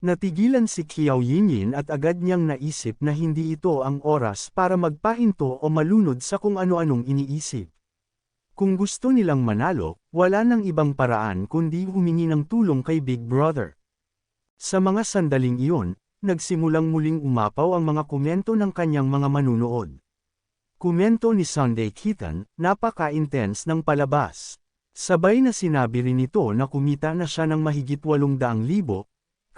Natigilan si Qiao Yinyin at agad niyang naisip na hindi ito ang oras para magpahinto o malunod sa kung ano-anong iniisip. Kung gusto nilang manalo, wala nang ibang paraan kundi humingi ng tulong kay Big Brother. Sa mga sandaling iyon, nagsimulang muling umapaw ang mga komento ng kanyang mga manunood. Komento ni Sunday Kitan, napaka-intense ng palabas. Sabay na sinabi rin nito na kumita na siya ng mahigit 800,000,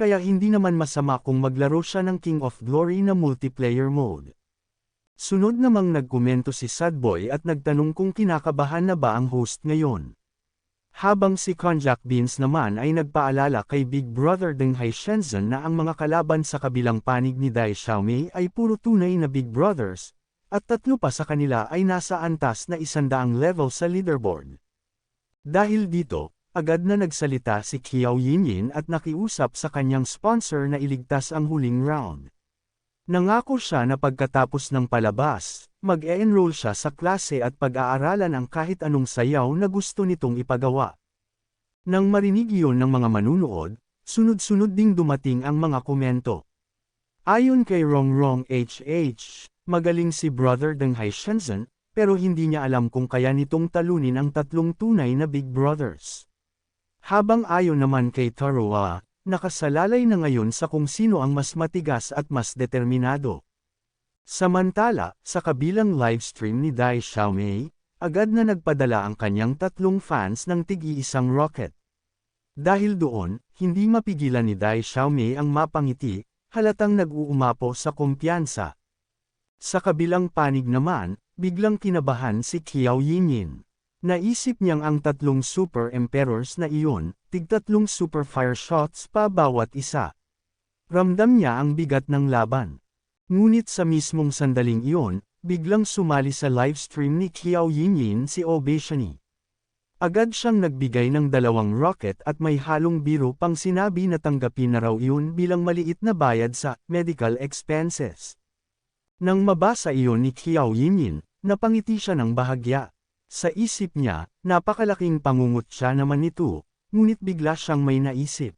kaya hindi naman masama kung maglaro siya ng King of Glory na multiplayer mode. Sunod namang nagkomento si Sadboy at nagtanong kung kinakabahan na ba ang host ngayon. Habang si Konjac Beans naman ay nagpaalala kay Big Brother Deng Hai Shenzhen na ang mga kalaban sa kabilang panig ni Dai Xiaomei ay puro tunay na Big Brothers, at tatlo pa sa kanila ay nasa antas na isandaang level sa leaderboard. Dahil dito, agad na nagsalita si Qiao Yinyin at nakiusap sa kanyang sponsor na iligtas ang huling round. Nangako siya na pagkatapos ng palabas, mag-e-enroll siya sa klase at pag-aaralan ang kahit anong sayaw na gusto nitong ipagawa. Nang marinig iyon ng mga manunood, sunod-sunod ding dumating ang mga komento. Ayon kay Rongrong HH, magaling si Brother Deng Hai Shenzhen, pero hindi niya alam kung kaya nitong talunin ang tatlong tunay na Big Brothers. Habang ayon naman kay Taroa, nakasalalay na ngayon sa kung sino ang mas matigas at mas determinado. Samantala, sa kabilang livestream ni Dai Xiaomei, agad na nagpadala ang kanyang tatlong fans ng tig-iisang rocket. Dahil doon, hindi mapigilan ni Dai Xiaomei ang mapangiti, halatang nag-uumapo sa kumpiyansa. Sa kabilang panig naman, biglang kinabahan si Qiao Yinyin. Naisip niyang ang tatlong Super Emperors na iyon, tigtatlong Super Fire Shots pa bawat isa. Ramdam niya ang bigat ng laban. Ngunit sa mismong sandaling iyon, biglang sumali sa livestream ni Qiao Yinyin si Obeshani. Agad siyang nagbigay ng dalawang rocket at may halong biro pang sinabi na tanggapin na raw iyon bilang maliit na bayad sa medical expenses. Nang mabasa iyon ni Qiao Yinyin, napangiti siya ng bahagya. Sa isip niya, napakalaking pangungot siya naman nito, ngunit bigla siyang may naisip.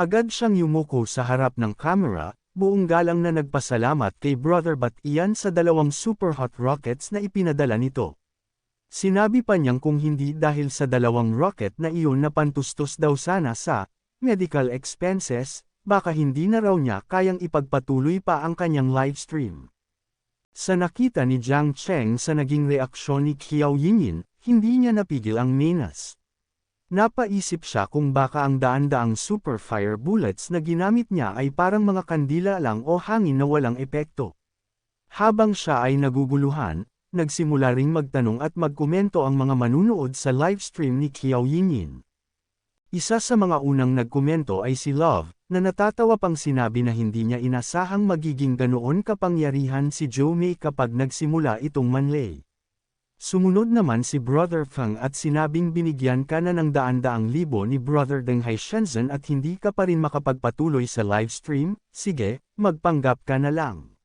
Agad siyang yumuko sa harap ng camera, buong galang na nagpasalamat kay Brother Bat iyan sa dalawang super hot rockets na ipinadala nito. Sinabi pa niyang kung hindi dahil sa dalawang rocket na iyon na pantustos daw sana sa medical expenses, baka hindi na raw niya kayang ipagpatuloy pa ang kanyang livestream. Sa nakita ni Jiang Cheng sa naging reaksyon ni Qiao Yinyin, hindi niya napigil ang minas. Napaisip siya kung baka ang daan-daang super fire bullets na ginamit niya ay parang mga kandila lang o hangin na walang epekto. Habang siya ay naguguluhan, nagsimula ring magtanong at magkomento ang mga manunood sa livestream ni Qiao Yinyin. Isa sa mga unang nagkomento ay si Love, na natatawa pang sinabi na hindi niya inasahang magiging ganoon kapangyarihan si Joe May kapag nagsimula itong manlay. Sumunod naman si Brother Feng at sinabing binigyan ka na ng daan-daang libo ni Brother Deng Hai Shenzhen at hindi ka pa rin makapagpatuloy sa livestream, sige, magpanggap ka na lang.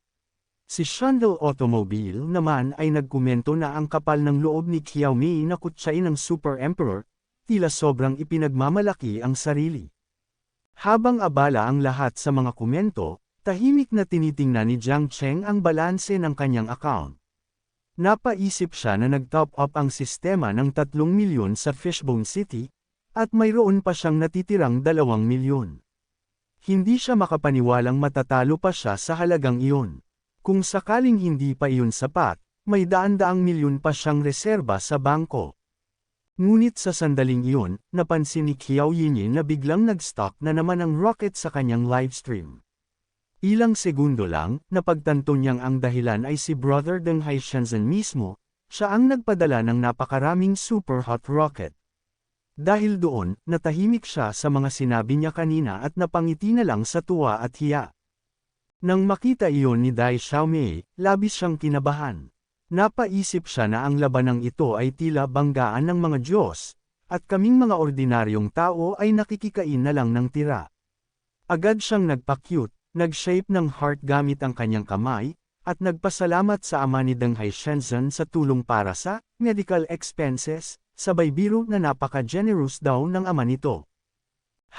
Si Shandel Automobile naman ay nagkomento na ang kapal ng loob ni Xiaomi na kutsain ng Super Emperor, tila sobrang ipinagmamalaki ang sarili. Habang abala ang lahat sa mga komento, tahimik na tinitingnan ni Jiang Cheng ang balanse ng kanyang account. Napaisip siya na nag-top up ang sistema ng 3 milyon sa Fishbone City, at mayroon pa siyang natitirang 2 milyon. Hindi siya makapaniwalang matatalo pa siya sa halagang iyon. Kung sakaling hindi pa iyon sapat, may daan-daang milyon pa siyang reserba sa bangko. Ngunit sa sandaling iyon, napansin ni Qiao Yinyin na biglang nag-stock na naman ang rocket sa kanyang livestream. Ilang segundo lang, napagtanto niyang ang dahilan ay si Brother Deng Hai Shenzhen mismo, siya ang nagpadala ng napakaraming super hot rocket. Dahil doon, natahimik siya sa mga sinabi niya kanina at napangiti na lang sa tuwa at hiya. Nang makita iyon ni Dai Xiaomei, labis siyang kinabahan. Napaisip siya na ang labanang ito ay tila banggaan ng mga Diyos, at kaming mga ordinaryong tao ay nakikikain na lang ng tira. Agad siyang nagpa-cute, Nag-shape ng heart gamit ang kanyang kamay, at nagpasalamat sa ama ni Deng Hai Shenzhen sa tulong para sa medical expenses, sabay biro na napaka-generous daw ng ama nito.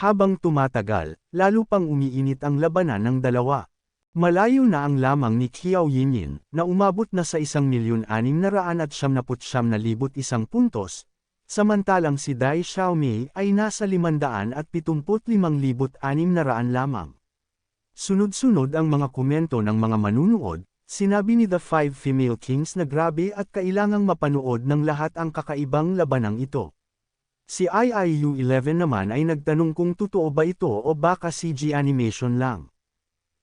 Habang tumatagal, lalo pang umiinit ang labanan ng dalawa. Malayo na ang lamang ni Xiao Yinyin, na umabot na sa isang milyon anim na raan at siyam naput siyam na libot isang puntos, samantalang si Dai Xiaomei ay nasa limandaan at pitumput limang libot anim na raan lamang. Sunod-sunod ang mga komento ng mga manunood, sinabi ni The Five Female Kings na grabe at kailangang mapanood ng lahat ang kakaibang labanang ito. Si IIU-11 naman ay nagtanong kung totoo ba ito o baka CG animation lang.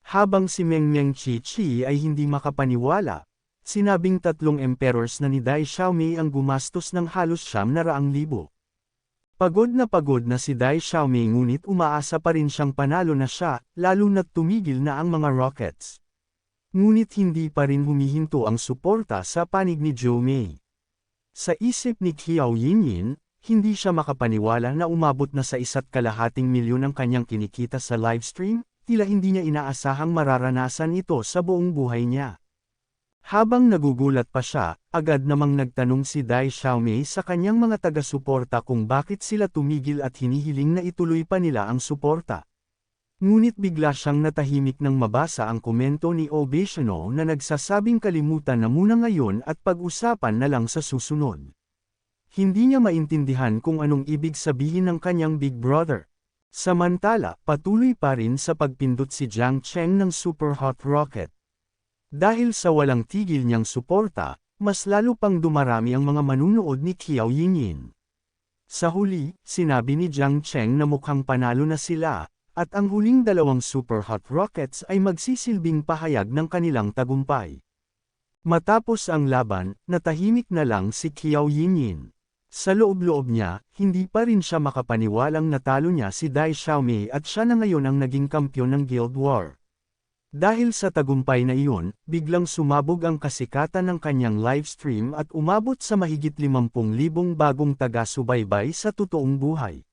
Habang si Meng Meng Chi Chi ay hindi makapaniwala, sinabing tatlong emperors na ni Dai Xiaomei ang gumastos ng halos siyam na raang libo. Pagod na pagod na si Dai Xiaomei ngunit umaasa pa rin siyang panalo na siya, lalo na't tumigil na ang mga rockets. Ngunit hindi pa rin humihinto ang suporta sa panig ni Zhou Mei. Sa isip ni Qiao Yinyin, hindi siya makapaniwala na umabot na sa isa't kalahating milyon ang kanyang kinikita sa livestream, tila hindi niya inaasahang mararanasan ito sa buong buhay niya. Habang nagugulat pa siya, agad namang nagtanong si Dai Xiaomei sa kanyang mga taga-suporta kung bakit sila tumigil at hinihiling na ituloy pa nila ang suporta. Ngunit bigla siyang natahimik nang mabasa ang komento ni Obesano na nagsasabing kalimutan na muna ngayon at pag-usapan na lang sa susunod. Hindi niya maintindihan kung anong ibig sabihin ng kanyang big brother. Samantala, patuloy pa rin sa pagpindot si Jiang Cheng ng Super Hot Rocket. Dahil sa walang tigil niyang suporta, mas lalo pang dumarami ang mga manunood ni Qiao Yinyin. Sa huli, sinabi ni Jiang Cheng na mukhang panalo na sila, at ang huling dalawang Super Hot Rockets ay magsisilbing pahayag ng kanilang tagumpay. Matapos ang laban, natahimik na lang si Qiao Yinyin. Sa loob-loob niya, hindi pa rin siya makapaniwalang natalo niya si Dai Xiaomei at siya na ngayon ang naging kampyon ng Guild War. Dahil sa tagumpay na iyon, biglang sumabog ang kasikatan ng kanyang livestream at umabot sa mahigit 50,000 bagong taga-subaybay sa totoong buhay.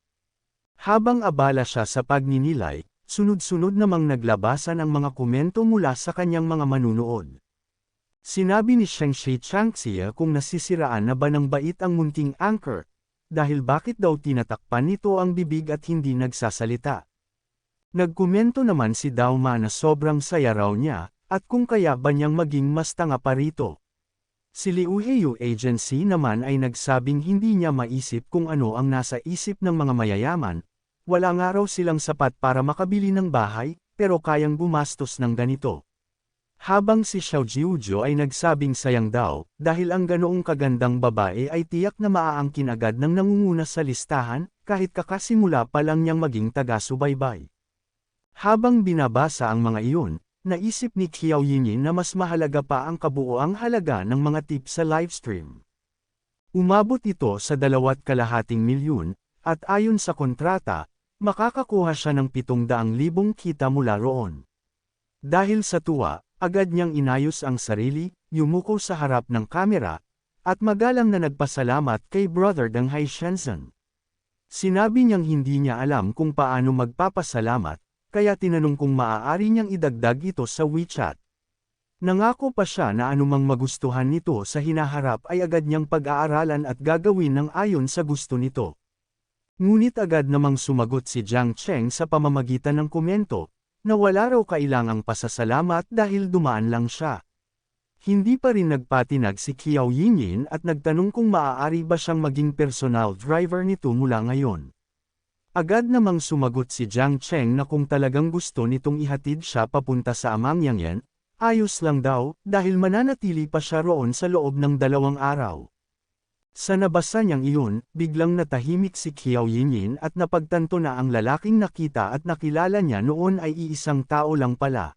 Habang abala siya sa pagninilay, sunod-sunod namang naglabasan ang mga komento mula sa kanyang mga manunood. Sinabi ni Sheng Shi Changxia kung nasisiraan na ba ng bait ang munting anchor, dahil bakit daw tinatakpan nito ang bibig at hindi nagsasalita. Nagkomento naman si Dao Ma na sobrang saya raw niya, at kung kaya ba niyang maging mas tanga pa rito. Si Liu Heyu Agency naman ay nagsabing hindi niya maisip kung ano ang nasa isip ng mga mayayaman, wala nga raw silang sapat para makabili ng bahay, pero kayang gumastos ng ganito. Habang si Xiao Jiujo ay nagsabing sayang daw, dahil ang ganoong kagandang babae ay tiyak na maaangkin agad ng nangunguna sa listahan, kahit kakasimula pa lang niyang maging taga-subaybay. Habang binabasa ang mga iyon, naisip ni Qiao Yinyin na mas mahalaga pa ang kabuoang halaga ng mga tips sa livestream. Umabot ito sa dalawat kalahating milyon, at ayon sa kontrata, makakakuha siya ng 700,000 kita mula roon. Dahil sa tuwa, Agad niyang inayos ang sarili, yumuko sa harap ng kamera, at magalang na nagpasalamat kay Brother Danghai Shenzhen. Sinabi niyang hindi niya alam kung paano magpapasalamat, kaya tinanong kung maaari niyang idagdag ito sa WeChat. Nangako pa siya na anumang magustuhan nito sa hinaharap ay agad niyang pag-aaralan at gagawin ng ayon sa gusto nito. Ngunit agad namang sumagot si Jiang Cheng sa pamamagitan ng komento, na wala raw kailangang pasasalamat dahil dumaan lang siya. Hindi pa rin nagpatinag si Qiao Yinyin at nagtanong kung maaari ba siyang maging personal driver nito mula ngayon. Agad namang sumagot si Jiang Cheng na kung talagang gusto nitong ihatid siya papunta sa amang yan, ayos lang daw, dahil mananatili pa siya roon sa loob ng dalawang araw. Sa nabasa niyang iyon, biglang natahimik si Qiao Yinyin at napagtanto na ang lalaking nakita at nakilala niya noon ay iisang tao lang pala.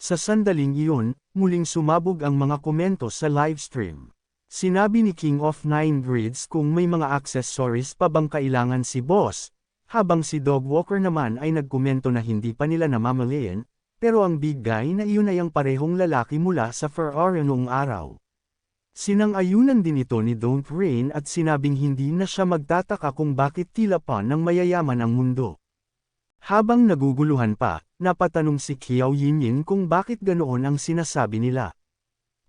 Sa sandaling iyon, muling sumabog ang mga komento sa livestream. Sinabi ni King of Nine Grids kung may mga accessories pa bang kailangan si boss, habang si Dog Walker naman ay nagkomento na hindi pa nila namamalayan, pero ang big guy na iyon ay ang parehong lalaki mula sa Ferrari noong araw. Sinang-ayunan din ito ni Don't Rain at sinabing hindi na siya magtataka kung bakit tila pa ng mayayaman ang mundo. Habang naguguluhan pa, napatanong si Qiao Yinyin kung bakit ganoon ang sinasabi nila.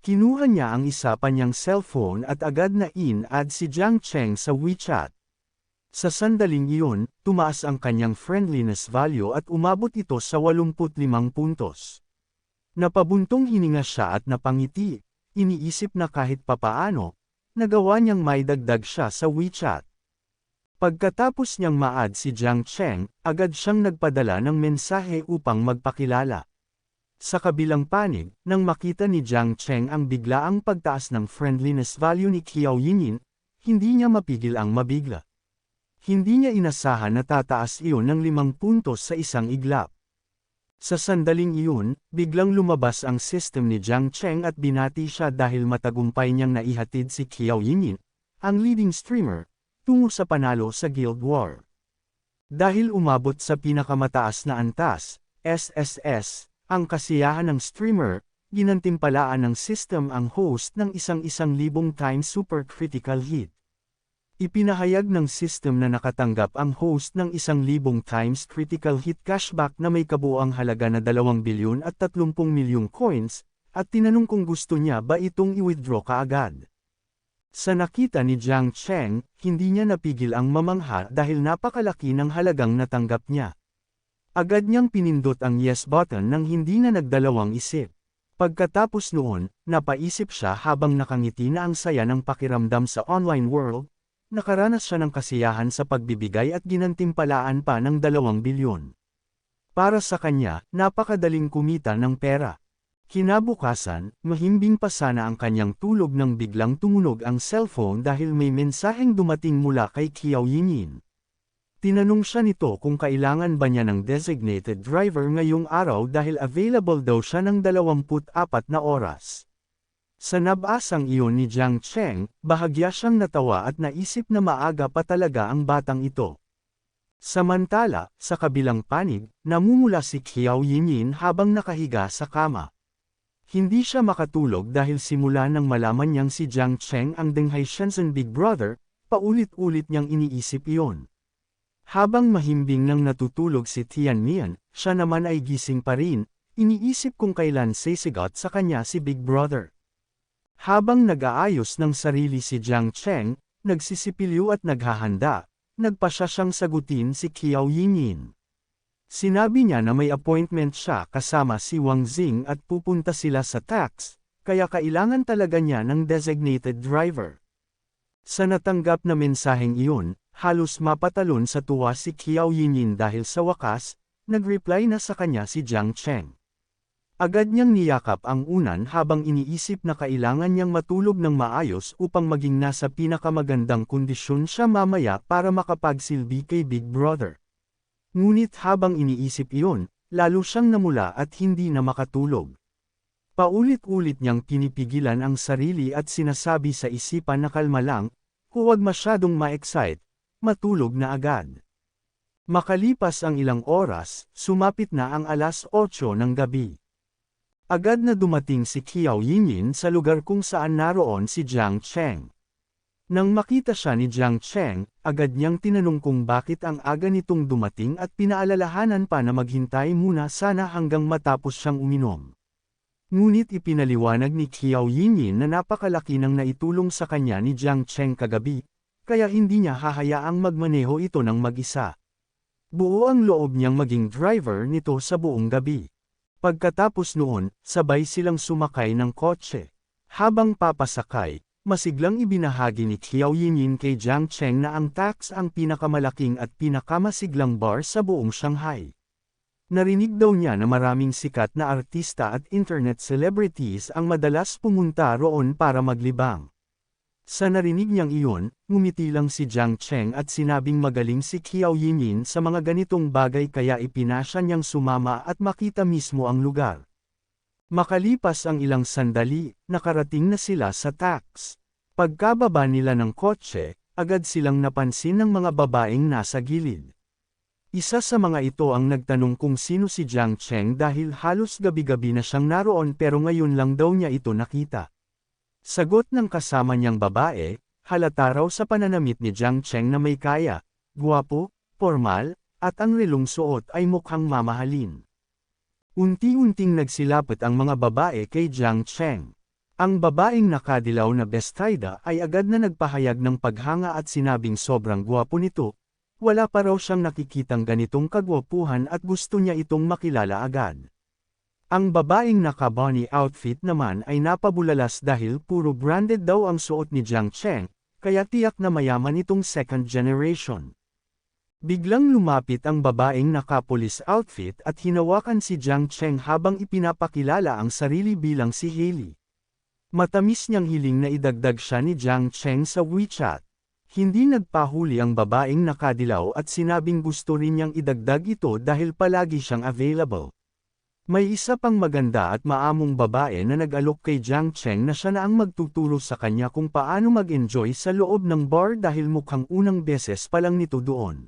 Kinuha niya ang isa pa niyang cellphone at agad na in-add si Jiang Cheng sa WeChat. Sa sandaling iyon, tumaas ang kanyang friendliness value at umabot ito sa 85 puntos. Napabuntong hininga siya at napangiti, iniisip na kahit papaano, nagawa niyang maidagdag siya sa WeChat. Pagkatapos niyang ma-add si Jiang Cheng, agad siyang nagpadala ng mensahe upang magpakilala. Sa kabilang panig, nang makita ni Jiang Cheng ang biglaang pagtaas ng friendliness value ni Qiao Yinyin, hindi niya mapigil ang mabigla. Hindi niya inasahan na tataas iyon ng limang puntos sa isang iglap. Sa sandaling iyon, biglang lumabas ang system ni Jiang Cheng at binati siya dahil matagumpay niyang naihatid si Qiao Yinyin, ang leading streamer, tungo sa panalo sa Guild War. Dahil umabot sa pinakamataas na antas, SSS, ang kasiyahan ng streamer, ginantimpalaan ng system ang host ng isang-isang libong times supercritical hit. Ipinahayag ng system na nakatanggap ang host ng isang libong times critical hit cashback na may kabuang halaga na 2 bilyon at 30 milyong coins, at tinanong kung gusto niya ba itong i-withdraw kaagad. Sa nakita ni Jiang Cheng, hindi niya napigil ang mamangha dahil napakalaki ng halagang natanggap niya. Agad niyang pinindot ang yes button nang hindi na nagdalawang isip. Pagkatapos noon, napaisip siya habang nakangiti na ang saya ng pakiramdam sa online world, nakaranas siya ng kasiyahan sa pagbibigay at ginantimpalaan pa ng dalawang bilyon. Para sa kanya, napakadaling kumita ng pera. Kinabukasan, mahimbing pa sana ang kanyang tulog nang biglang tumunog ang cellphone dahil may mensaheng dumating mula kay Kiao Yinyin. Tinanong siya nito kung kailangan ba niya ng designated driver ngayong araw dahil available daw siya ng 24 na oras. Sa nabasang iyon ni Jiang Cheng, bahagya siyang natawa at naisip na maaga pa talaga ang batang ito. Samantala, sa kabilang panig, namumula si Qiao Yinyin habang nakahiga sa kama. Hindi siya makatulog dahil simula nang malaman niyang si Jiang Cheng ang Denghai Shenzhen Big Brother, paulit-ulit niyang iniisip iyon. Habang mahimbing nang natutulog si Tian Mian, siya naman ay gising pa rin, iniisip kung kailan sisigot sa kanya si Big Brother. Habang nag-aayos ng sarili si Jiang Cheng, nagsisipilyo at naghahanda, nagpasya siyang sagutin si Qiao Yinyin. Sinabi niya na may appointment siya kasama si Wang Xing at pupunta sila sa tax, kaya kailangan talaga niya ng designated driver. Sa natanggap na mensaheng iyon, halos mapatalon sa tuwa si Qiao Yinyin dahil sa wakas, nag-reply na sa kanya si Jiang Cheng. Agad niyang niyakap ang unan habang iniisip na kailangan niyang matulog ng maayos upang maging nasa pinakamagandang kondisyon siya mamaya para makapagsilbi kay Big Brother. Ngunit habang iniisip iyon, lalo siyang namula at hindi na makatulog. Paulit-ulit niyang pinipigilan ang sarili at sinasabi sa isipan na kalma lang, huwag masyadong ma-excite, matulog na agad. Makalipas ang ilang oras, sumapit na ang alas 8 ng gabi. Agad na dumating si Qiao Yinyin sa lugar kung saan naroon si Jiang Cheng. Nang makita siya ni Jiang Cheng, agad niyang tinanong kung bakit ang aga nitong dumating at pinaalalahanan pa na maghintay muna sana hanggang matapos siyang uminom. Ngunit ipinaliwanag ni Qiao Yinyin na napakalaki ng naitulong sa kanya ni Jiang Cheng kagabi, kaya hindi niya hahayaang magmaneho ito ng mag-isa. Buo ang loob niyang maging driver nito sa buong gabi. Pagkatapos noon, sabay silang sumakay ng kotse. Habang papasakay, masiglang ibinahagi ni Qiao Yinyin kay Jiang Cheng na ang tax ang pinakamalaking at pinakamasiglang bar sa buong Shanghai. Narinig daw niya na maraming sikat na artista at internet celebrities ang madalas pumunta roon para maglibang. Sa narinig niyang iyon, ngumiti lang si Jiang Cheng at sinabing magaling si Qiao Yinyin sa mga ganitong bagay kaya ipinasya niyang sumama at makita mismo ang lugar. Makalipas ang ilang sandali, nakarating na sila sa tax. Pagkababa nila ng kotse, agad silang napansin ng mga babaeng nasa gilid. Isa sa mga ito ang nagtanong kung sino si Jiang Cheng dahil halos gabi-gabi na siyang naroon pero ngayon lang daw niya ito nakita. Sagot ng kasama niyang babae, halata raw sa pananamit ni Jiang Cheng na may kaya, guwapo, formal, at ang relong suot ay mukhang mamahalin. Unti-unting nagsilapit ang mga babae kay Jiang Cheng. Ang babaeng nakadilaw na bestida ay agad na nagpahayag ng paghanga at sinabing sobrang guwapo nito, wala pa raw siyang nakikitang ganitong kagwapuhan at gusto niya itong makilala agad. Ang babaeng naka-bunny outfit naman ay napabulalas dahil puro branded daw ang suot ni Jiang Cheng, kaya tiyak na mayaman itong second generation. Biglang lumapit ang babaeng naka-police outfit at hinawakan si Jiang Cheng habang ipinapakilala ang sarili bilang si Hailey. Matamis niyang hiling na idagdag siya ni Jiang Cheng sa WeChat. Hindi nagpahuli ang babaeng nakadilaw at sinabing gusto rin niyang idagdag ito dahil palagi siyang available. May isa pang maganda at maamong babae na nag-alok kay Jiang Cheng na siya na ang magtuturo sa kanya kung paano mag-enjoy sa loob ng bar dahil mukhang unang beses pa lang nito doon.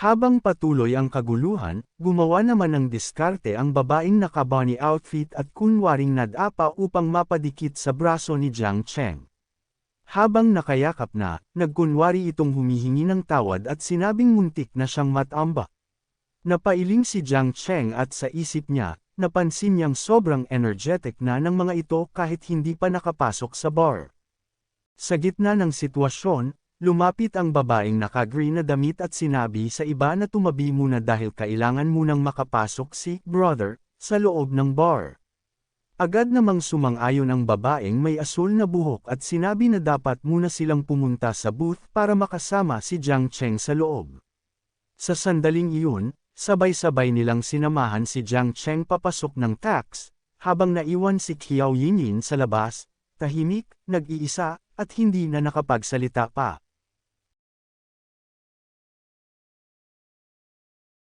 Habang patuloy ang kaguluhan, gumawa naman ng diskarte ang babaeng naka-bunny outfit at kunwaring nadapa upang mapadikit sa braso ni Jiang Cheng. Habang nakayakap na, nagkunwari itong humihingi ng tawad at sinabing muntik na siyang matamba. Napailing si Jiang Cheng at sa isip niya, napansin niyang sobrang energetic na ng mga ito kahit hindi pa nakapasok sa bar. Sa gitna ng sitwasyon, lumapit ang babaeng naka-green na damit at sinabi sa iba na tumabi muna dahil kailangan munang makapasok si brother sa loob ng bar. Agad namang sumang-ayon ang babaeng may asul na buhok at sinabi na dapat muna silang pumunta sa booth para makasama si Jiang Cheng sa loob. Sa sandaling iyon, sabay-sabay nilang sinamahan si Jiang Cheng papasok ng tax, habang naiwan si Qiao Yinyin sa labas, tahimik, nag-iisa, at hindi na nakapagsalita pa.